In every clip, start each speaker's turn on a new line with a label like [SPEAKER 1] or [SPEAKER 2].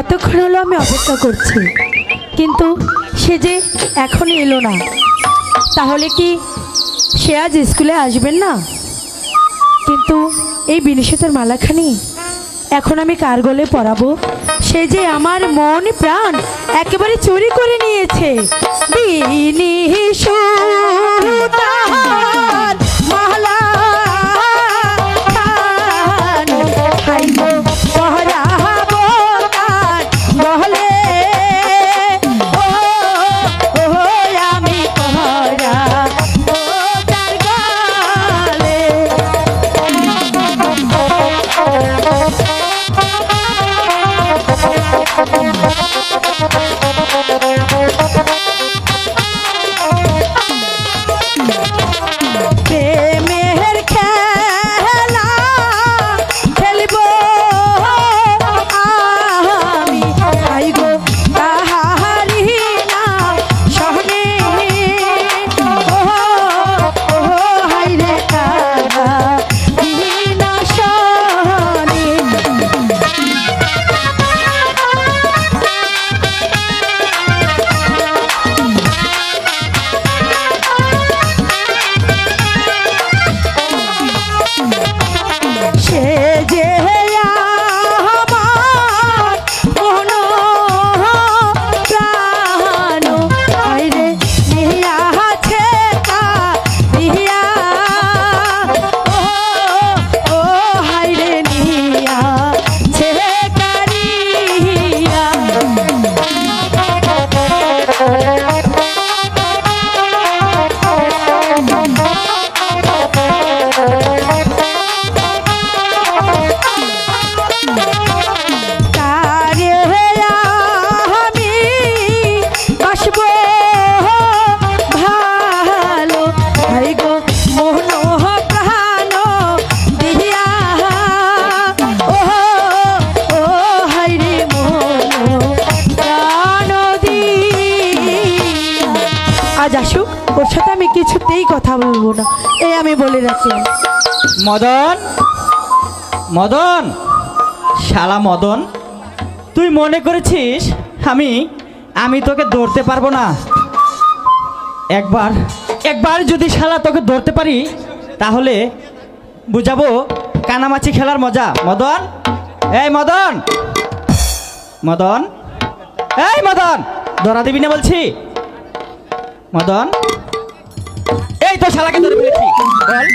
[SPEAKER 1] না কতক্ষণ হলো আমি অপেক্ষা করছি। কিন্তু সে যে এখনই এলো না, তাহলে কি সে আজ স্কুলে আসবেন না? কিন্তু এই বিনিষেধের মালাখানি এখন আমি কার গলে পরাবো। সে যে আমার মন প্রাণ একেবারে চুরি করে নিয়েছে। বিনিশুতার আজ আসুক, ওর সাথে আমি কিছুতেই কথা বলব না। এই আমি বলে রাখলাম।
[SPEAKER 2] মদন? মদন? শালা মদন, তুই মনে করেছিস আমি আমি তোকে ধরতে পারব না? একবার একবার যদি শালা তোকে ধরতে পারি, তাহলে বুঝাবো কানামাছি খেলার মজা। মদন? এই মদন! মদন? এই মদন! ধরা দিবি না বলছি? মদন। এই তো শালাকে ধরে ফেলেছি। বল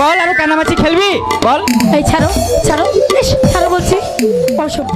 [SPEAKER 2] বল, আরও কানামাছি খেলবি? বল।
[SPEAKER 1] এই ছাড়ো ছাড়ো ছাড়ো বলছি। অসভ্য।